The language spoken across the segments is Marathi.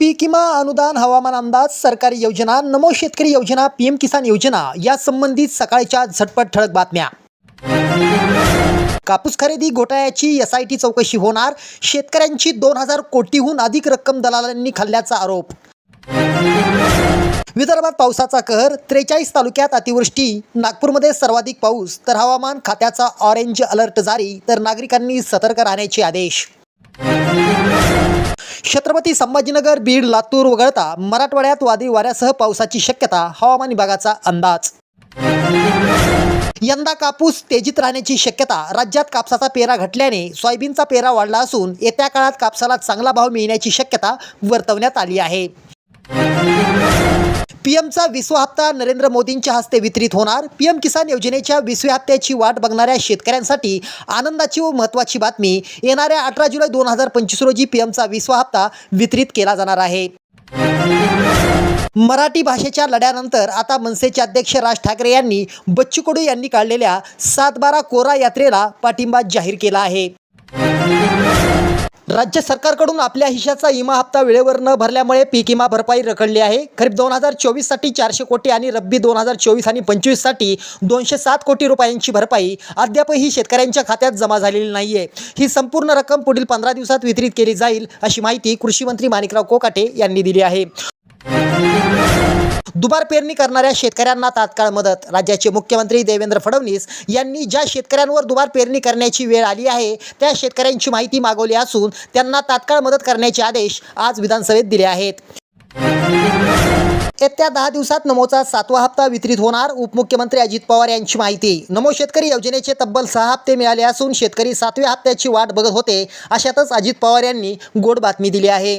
पीक विमा अनुदान हवामान अंदाज सरकारी योजना नमो शेतकरी योजना पीएम किसान योजना या संबंधित सकाळच्या झटपट ठळक बातम्या. कापूस खरेदी घोटाळ्याची एस आय टी चौकशी होणार शेतकऱ्यांची दोन हजार कोटीहून अधिक रक्कम दलालांनी खाल्ल्याचा आरोप. विदर्भात पावसाचा कहर त्रेचाळीस तालुक्यात अतिवृष्टी नागपूरमध्ये सर्वाधिक पाऊस तर हवामान खात्याचा ऑरेंज अलर्ट जारी तर नागरिकांनी सतर्क राहण्याचे आदेश. छत्रपती संभाजीनगर बीड लातूर वगळता मराठवाड्यात वादळी वाऱ्यासह पावसाची शक्यता हवामान विभागाचा अंदाज. यंदा कापूस तेजीत राहण्याची शक्यता राज्यात कापसाचा पेरा घटल्याने सोयाबीनचा पेरा वाढला असून येत्या काळात कापसाला चांगला भाव मिळण्याची शक्यता वर्तवण्यात आली आहे. पीएमचा विसवा हप्ता नरेंद्र मोदींच्या हस्ते वितरित होणार. पीएम किसान योजनेच्या विसव्या हप्त्याची वाट बघणाऱ्या शेतकऱ्यांसाठी आनंदाची व महत्त्वाची बातमी येणाऱ्या अठरा जुलै दोन हजार पंचवीस रोजी पीएमचा विसवा हप्ता वितरित केला जाणार आहे. मराठी भाषेच्या लढ्यानंतर आता मनसेचे अध्यक्ष राज ठाकरे यांनी बच्चू कडू यांनी काढलेल्या सातबारा कोरा यात्रेला पाठिंबा जाहीर केला आहे. राज्य सरकारकडून आपल्या हिशाचा विमा हप्ता वेळेवर न भरल्यामुळे पीक विमा भरपाई रखडली आहे. खरीप दोन हजार चोवीससाठी चारशे कोटी आणि रब्बी दोन हजार चोवीस आणि पंचवीससाठी दोनशे सात कोटी रुपयांची भरपाई अद्यापही शेतकऱ्यांच्या खात्यात जमा झालेली नाही आहे ही संपूर्ण रक्कम पुढील पंधरा दिवसात वितरित केली जाईल अशी माहिती कृषी मंत्री माणिकराव कोकाटे यांनी दिली आहे. दुबार पेरणी करणाऱ्या शेतकऱ्यांना तात्काळ मदत. राज्याचे मुख्यमंत्री देवेंद्र फडणवीस यांनी ज्या शेतकऱ्यांवर दुबार पेरणी करण्याची वेळ आली आहे त्या शेतकऱ्यांची माहिती मागवली असून त्यांना तात्काळ मदत करण्याचे आदेश आज विधानसभेत दिले आहेत. येत्या दहा दिवसात नमोचा सातवा हप्ता वितरित होणार उपमुख्यमंत्री अजित पवार यांची माहिती. नमो शेतकरी योजनेचे तब्बल सहा हप्ते मिळाले असून शेतकरी सातव्या हप्त्याची वाट बघत होते अशातच अजित पवार यांनी गोड बातमी दिली आहे.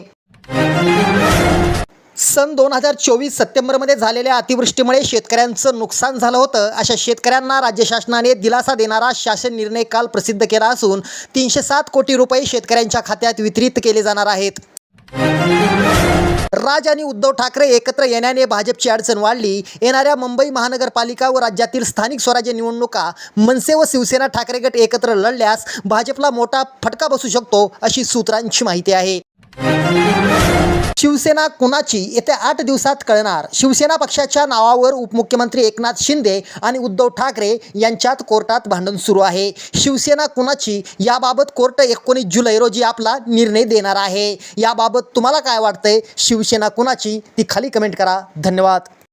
सन दोन हजार चोवीस सप्टेंबरमध्ये झालेल्या अतिवृष्टीमुळे शेतकऱ्यांचं नुकसान झालं होतं. अशा शेतकऱ्यांना राज्य शासनाने दिलासा देणारा शासन निर्णय काल प्रसिद्ध केला असून तीनशे सात कोटी रुपये शेतकऱ्यांच्या खात्यात वितरित केले जाणार आहेत. राज आणि उद्धव ठाकरे एकत्र येण्याने भाजपची अडचण वाढली. येणाऱ्या मुंबई महानगरपालिका व राज्यातील स्थानिक स्वराज्य निवडणुका मनसे व शिवसेना ठाकरे गट एकत्र लढल्यास भाजपला मोठा फटका बसू शकतो अशी सूत्रांची माहिती आहे. शिवसेना कुणाची येत्या आठ दिवसात कळणार? शिवसेना पक्षाच्या नावावर उपमुख्यमंत्री एकनाथ शिंदे आणि उद्धव ठाकरे यांच्यात कोर्टात भांडण सुरू आहे. शिवसेना कुणाची? याबाबत कोर्ट एकोणीस जुलै रोजी आपला निर्णय देणार आहे. याबाबत तुम्हाला काय वाटतंय? शिवसेना कुणाची? ती खाली कमेंट करा. धन्यवाद.